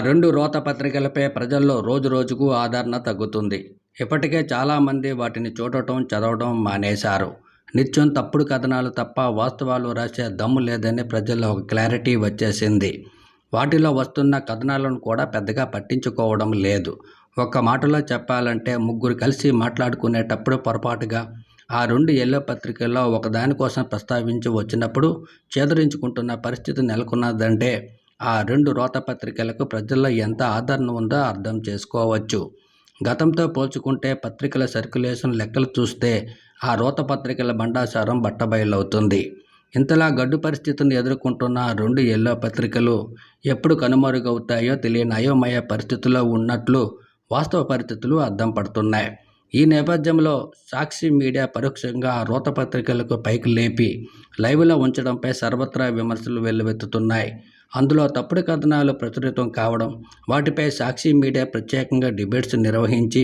రెండు రోత పత్రికలపై ప్రజల్లో రోజురోజుకు ఆదరణ తగ్గుతుంది. ఇప్పటికే చాలామంది వాటిని చూడటం చదవడం మానేశారు. నిత్యం తప్పుడు కథనాలు తప్ప వాస్తవాలు రాసే దమ్ము లేదని ప్రజల్లో ఒక క్లారిటీ వచ్చేసింది. వాటిలో వస్తున్న కథనాలను కూడా పెద్దగా పట్టించుకోవడం లేదు. ఒక్క మాటలో చెప్పాలంటే ముగ్గురు కలిసి మాట్లాడుకునేటప్పుడు పొరపాటుగా ఆ రెండు ఎల్లో పత్రికల్లో ఒకదానికోసం ప్రస్తావించి వచ్చినప్పుడు చేదరించుకుంటున్న పరిస్థితి నెలకొన్నదంటే ఆ రెండు రోతపత్రికలకు ప్రజల్లో ఎంత ఆదరణ ఉందో అర్థం చేసుకోవచ్చు. గతంతో పోల్చుకుంటే పత్రికల సర్క్యులేషన్ లెక్కలు చూస్తే ఆ రోత పత్రికల బండాసారం బట్టబయలవుతుంది. ఇంతలా గడ్డు పరిస్థితిని ఎదుర్కొంటున్న రెండు ఎల్లో పత్రికలు ఎప్పుడు కనుమరుగవుతాయో తెలియని అయోమయ పరిస్థితుల్లో ఉన్నట్లు వాస్తవ పరిస్థితులు అర్థం పడుతున్నాయి. ఈ నేపథ్యంలో సాక్షి మీడియా పరోక్షంగా ఆ రోత పత్రికలకు పైకి లేపి లైవ్లో ఉంచడంపై సర్వత్రా విమర్శలు వెల్లువెత్తుతున్నాయి. అందులో తప్పుడు కథనాలు ప్రచురితం కావడం వాటిపై సాక్షి మీడియా ప్రత్యేకంగా డిబేట్స్ నిర్వహించి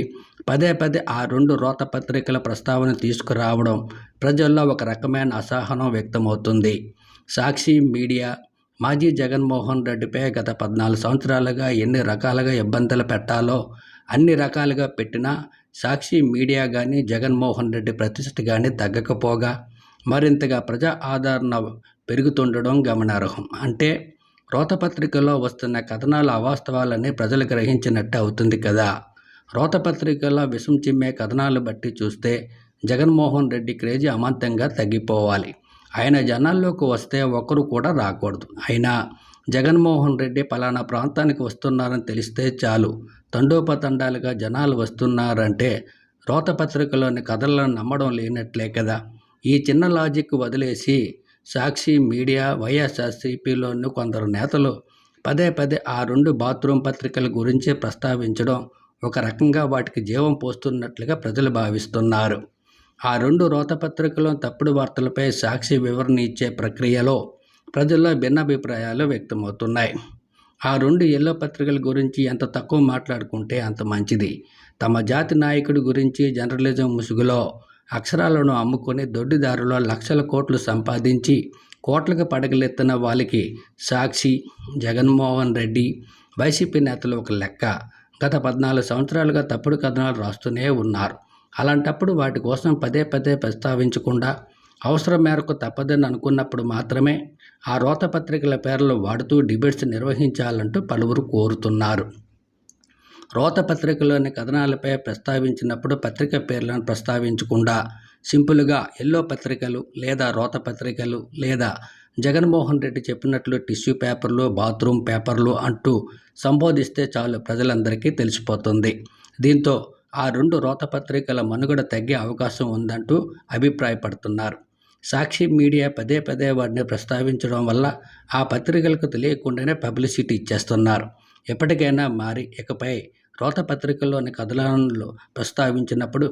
పదే పదే ఆ రెండు రోత పత్రికల ప్రస్తావన తీసుకురావడం ప్రజల్లో ఒక రకమైన అసహనం వ్యక్తమవుతుంది. సాక్షి మీడియా మాజీ జగన్మోహన్ రెడ్డిపై గత పద్నాలుగు సంవత్సరాలుగా ఎన్ని రకాలుగా ఇబ్బందులు పెట్టాలో అన్ని రకాలుగా పెట్టినా సాక్షి మీడియా కానీ జగన్మోహన్ రెడ్డి ప్రతిష్ట కానీ తగ్గకపోగా మరింతగా ప్రజా ఆదరణ పెరుగుతుండడం గమనార్హం. అంటే రోతపత్రికలో వస్తున్న కథనాల అవాస్తవాలని ప్రజలు గ్రహించినట్టు అవుతుంది కదా. రోతపత్రికలో విషం చిమ్మే కథనాలు బట్టి చూస్తే జగన్మోహన్ రెడ్డి క్రేజీ అమాంతంగా తగ్గిపోవాలి. ఆయన జనాల్లోకి వస్తే ఒకరు కూడా రాకూడదు. అయినా జగన్మోహన్ రెడ్డి పలానా ప్రాంతానికి వస్తున్నారని తెలిస్తే చాలు. తండోపతండాలుగా జనాలు వస్తున్నారంటే రోతపత్రికలోని కథలను నమ్మడం లేనట్లే కదా. ఈ చిన్న లాజిక్ వదిలేసి సాక్షి మీడియా వైఎస్ఆర్సీపీలోని కొందరు నేతలు పదే పదే ఆ రెండు బాత్రూమ్ పత్రికల గురించి ప్రస్తావించడం ఒక రకంగా వాటికి జీవం పోస్తున్నట్లుగా ప్రజలు భావిస్తున్నారు. ఆ రెండు రోతపత్రికలను తప్పుడు వార్తలపై సాక్షి వివరణ ఇచ్చే ప్రక్రియలో ప్రజల్లో భిన్నాభిప్రాయాలు వ్యక్తమవుతున్నాయి. ఆ రెండు ఎల్లో పత్రికల గురించి ఎంత తక్కువ మాట్లాడుకుంటే అంత మంచిది. తమ జాతి నాయకుడి గురించి జర్నలిజం ముసుగులో అక్షరాలను అమ్ముకొని దొడ్డిదారులో లక్షల కోట్లు సంపాదించి కోట్లకు పడగలెత్తిన వాళ్ళకి సాక్షి జగన్మోహన్ రెడ్డి. వైసీపీ నేతలు ఒక లెక్క. గత పద్నాలుగు సంవత్సరాలుగా తప్పుడు కథనాలు రాస్తూనే ఉన్నారు. అలాంటప్పుడు వాటి కోసం పదే పదే ప్రస్తావించకుండా అవసరం మేరకు తప్పదని అనుకున్నప్పుడు మాత్రమే ఆ రోత పత్రికల పేర్లు వాడుతూ డిబేట్స్ నిర్వహించాలంటూ పలువురు కోరుతున్నారు. రోత పత్రికలోని కథనాలపై ప్రస్తావించినప్పుడు పత్రిక పేర్లను ప్రస్తావించకుండా సింపుల్గా ఎల్లో పత్రికలు లేదా రోత పత్రికలు లేదా జగన్మోహన్ రెడ్డి చెప్పినట్లు టిష్యూ పేపర్లు బాత్రూమ్ పేపర్లు అంటూ సంబోధిస్తే చాలు ప్రజలందరికీ తెలిసిపోతుంది. దీంతో ఆ రెండు రోత పత్రికల మనుగడ తగ్గే అవకాశం ఉందంటూ అభిప్రాయపడుతున్నారు. సాక్షి మీడియా పదే పదే వాటిని ప్రస్తావించడం వల్ల ఆ పత్రికలకు తెలియకుండానే పబ్లిసిటీ ఇచ్చేస్తున్నారు. ఎప్పటికైనా మారి ఇకపై రోత పత్రికల్లోని కథనాలను ప్రస్తావించినప్పుడు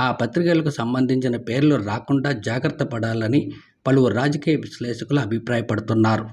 ఆ పత్రికలకు సంబంధించిన పేర్లు రాకుండా జాగ్రత్త పడాలని పలువురు రాజకీయ విశ్లేషకులు అభిప్రాయపడుతున్నారు.